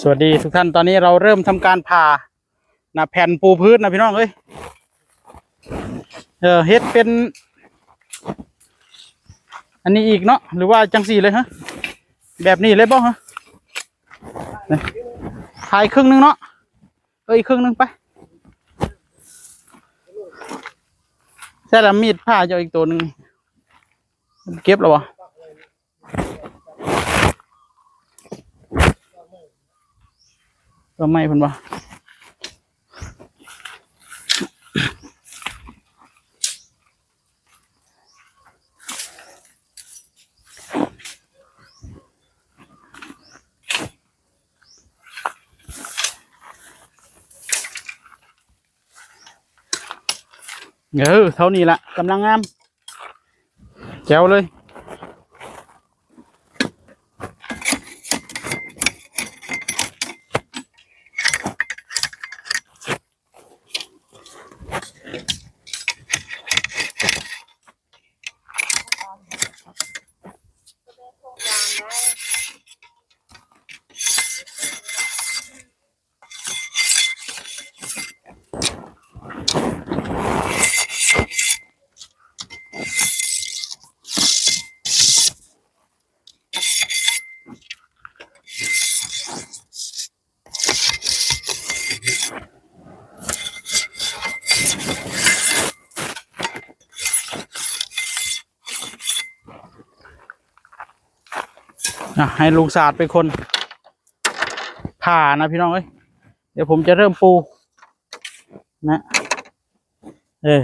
สวัสดีทุกท่านตอนนี้เราเริ่มทำการผ่านะแผ่นปูพื้นนะพี่น้องเอ้ยเออเฮ็ดเป็น อันนี้อีกเนาะหรือว่าจังสี่เลยฮะแบบนี้เลยบ่ฮะนี่ายครึ่งนึงเนาะเอ้ยครึ่งนึงไปใช่ละมีดผ่าเจ้าอีกตัวหนึ่งเก็บแล้ววะ ก็ไม่พิ่นว่าเออเท่านี้ละกำลังงามแจ๋วเลย ให้ลุงศาสตร์เป็นคนผ่านะพี่น้องเอ้ยเดี๋ยวผมจะเริ่มปู นะ เออ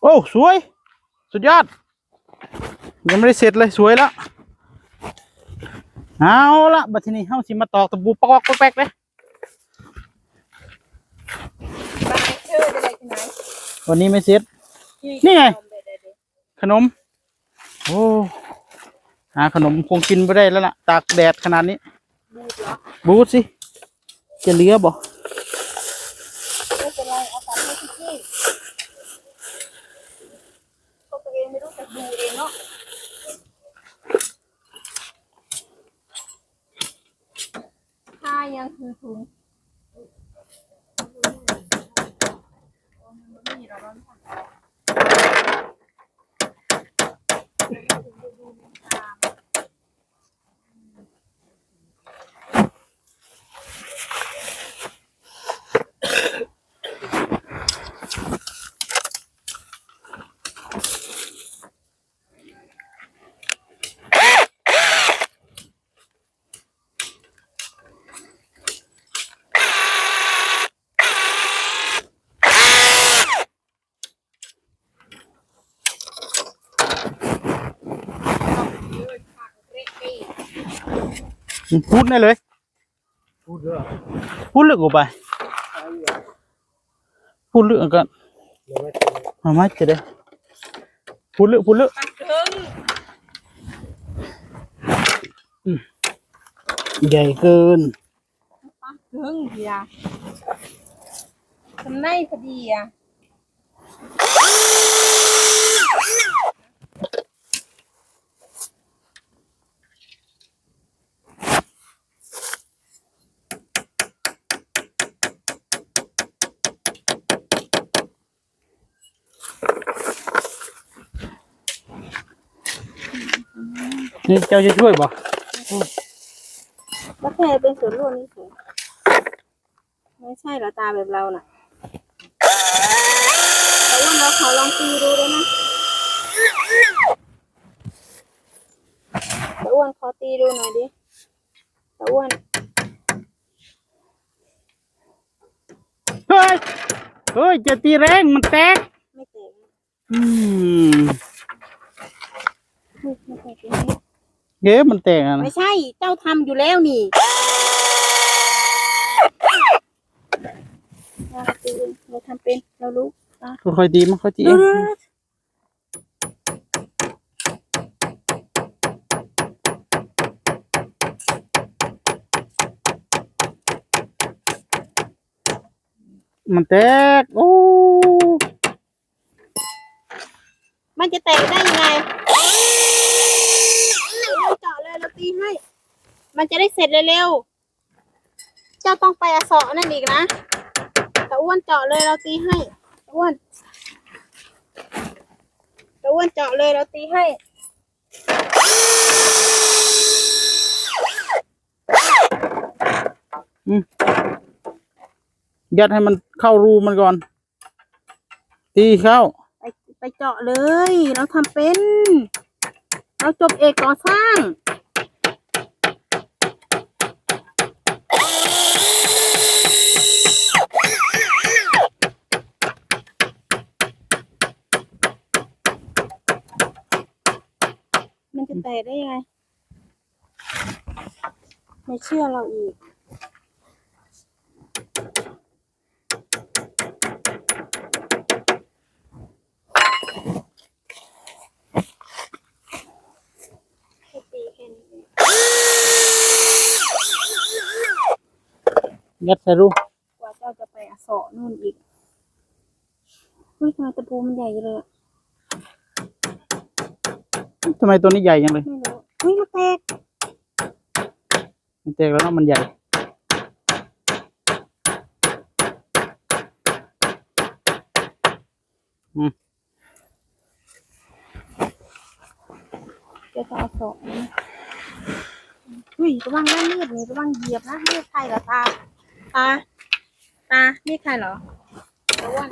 โอ้สวย สุดยอด ยังไม่ได้เสร็จเลยสวยแล้วเอาละบัดทีนี้เฮาสิมาตอกตะปูปอกแป๊กเลยวันนี้ไม่เสร็จนี่ไง ขนม โอ้ หาขนมคงกินไม่ได้แล้วล่ะ ตากแดดขนาดนี้ บูดสิ จะเหลือบ่ ไม่เป็นไรเอาตัดให้พี่เขาตัวเองไม่รู้จักดูเองเนาะถ้ายังคือถุงนี่เราต้องทำ พูดได้เลย พูดเรื่องพูดเรื่องกูไปพูดเรื่องกันมาไม่จะได้พูดเรื่องพูดเรื่องใหญ่เกินปักเกิงเดียทำไมพอดีอะ นี่เจ้าจะช่วยบ่แล้วแค่เป็นส่วนร่วมนี่เฉยไม่ใช่เหรอตาแบบเราน่ะแต่ว่าเราขอลองตีดูได้นะตะอ้วนขอตีดูหน่อยดิตะอ้วนเฮ้ยเฮ้ยจะตีแรงมันแตกไม่แตกนะอืมไม่ไม่แตกจริง เอ๊ะมันแตกอะๆนะไม่ใช่ เจ้าทำอยู่แล้วนี่เราตีเองเราทำเป็นเรารู้อะค่อยๆตีมันค่อยตีเอดูงดูดูมันแตกโอ้ มันจะแตกได้ยังไง เราเจาะเลยเราตีให้ มันจะได้เสร็จเร็วๆเจ้าต้องไปอสอนั่นอีกนะตะอ้วนเจาะเลยเราตีให้ตะอ้วนตะอ้วนเจาะเลยเราตีให้ยัดให้มันเข้ารูมันก่อน ตีเข้า ไปไปเจาะเลย เราทำเป็น เราจบเอกก่อสร้าง แตกได้ยังไง ไม่เชื่อเราอีกแค่ตีแค่นี้เองยัดใส่รูกว่าเจ้าจะไปอสอนู่นอีกเฮ้ยทำไมตะปูมันใหญ่เลยอะ ทำไมตัวนี้ใหญ่ยังเลยไม่รู้เฮ้ยมันแตกมันแตกแล้วเนอะมันใหญ่เดี๋ยวจะเอาสอนะเฮ้ยระวังด้านมีดนี่ระวังเหยียบนะมีดใครเหรอตาตาตามีดใครเหรอระวัง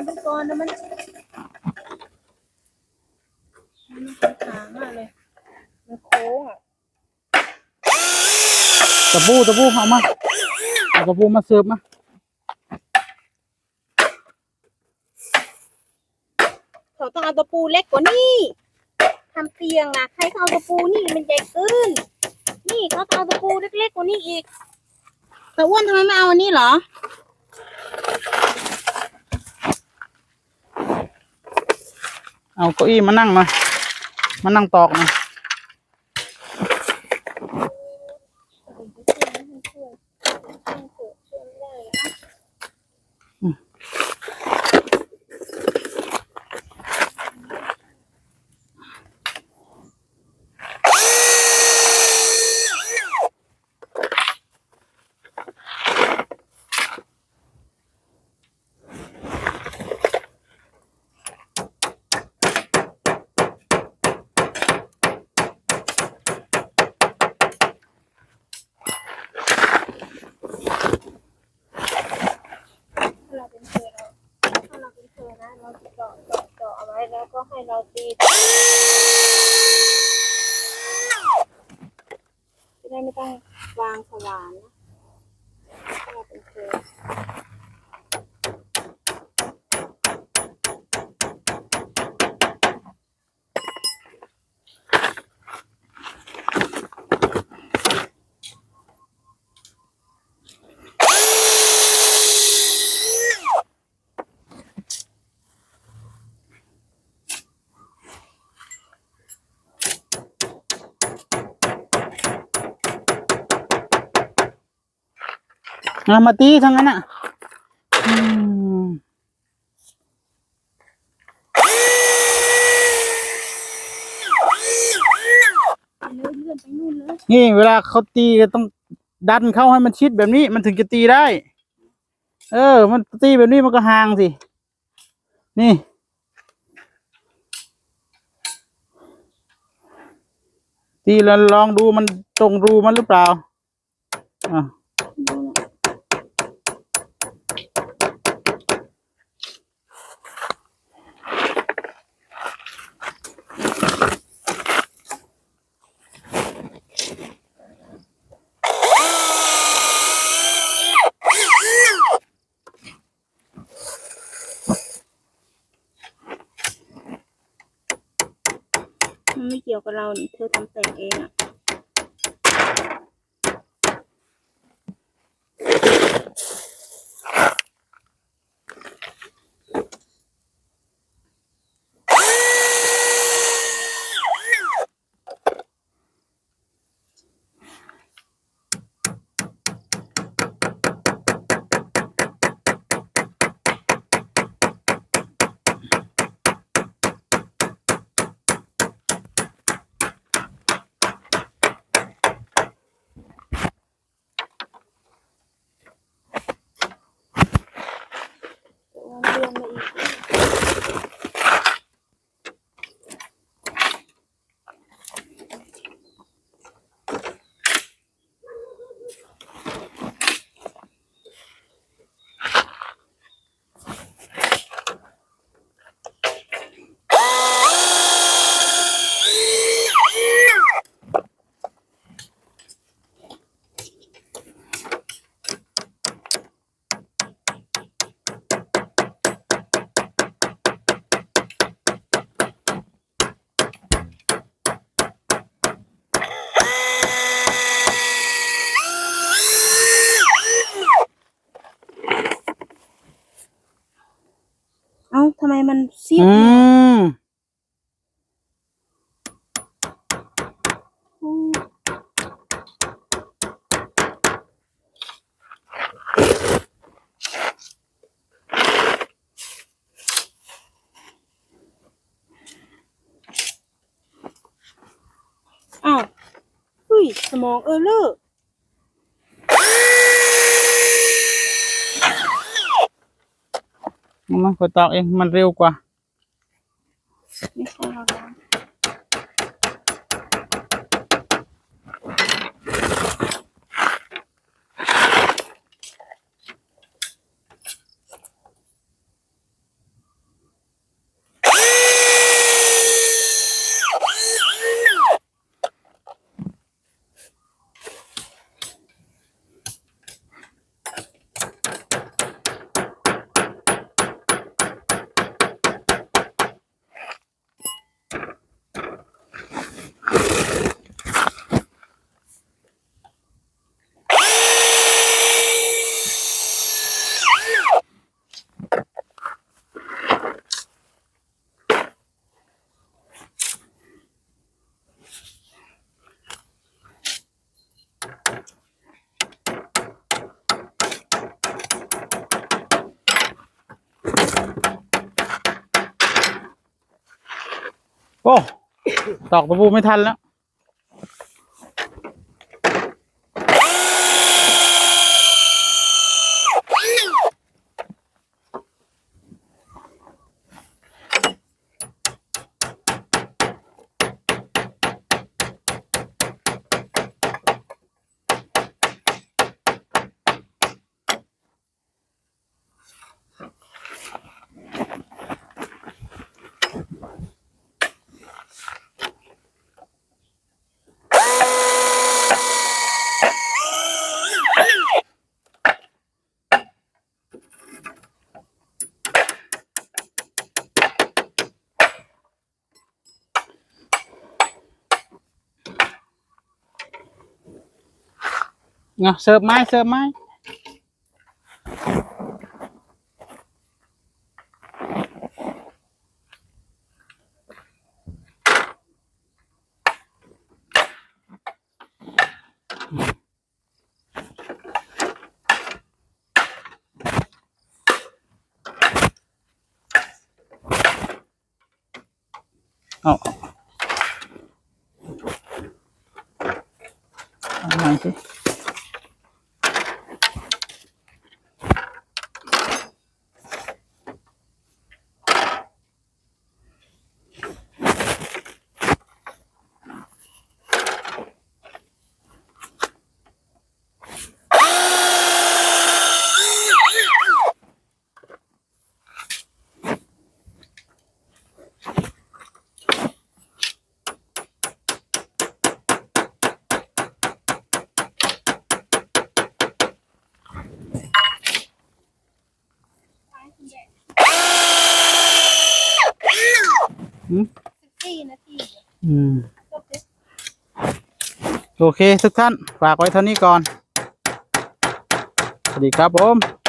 นี่ดูก่อนดูก่อนนะมันมันเป็นขามากเลย มันโค้งอะตะปูตะปูเอามาเอาตะปูมาเสิร์ฟมาเขาต้องเอาตะปูเล็กกว่านี่ทำเตียงนะใครเขาเอาตะปูนี่มันใหญ่เกินนี่เขาต้องเอาตะปูเล็กๆกว่านี้อีกแต่อ้วนทำไมไม่เอาอันนี้เหรอ เอาเก้าอี้มานั่งมามานั่งตอกมาเราเป็นเธอเราถ้าเราเป็นเธอนะ เราจะเจาะเจาะเจาะเอาไว้แล้วก็ ให้เราตีจะได้ไม่ต้องวางสว่านนะเราเป็นเธ อเอามาตีทั้งนั้นอะนี่เวลาเขาตีก็ต้องดันเข้าให้มันชิดแบบนี้ มันถึงจะตีได้ เออ มันตีแบบนี้มันก็ห่างสิ นี่ตีแล้วลองดูมันตรงรูมันหรือเปล่าอะ ดูนะ มันไม่เกับเราเธอทำแตกเองอะ ไมมันเสียบอืมอืมอ้าวเฮ้ยสมองเออเลอร์มันกดตอกเองมันเร็วกว่า ไม่ใช่เราแล้ว โอ้ตอกตะปูไม่ทันแล้ว เนาะเสิร์ฟไม้เสิร์ฟไม้เอาเอาเอาไม้สิ สี่นาทีอืม โอเค ทุกท่าน ฝากไว้เท่านี้ก่อน สวัสดีครับผม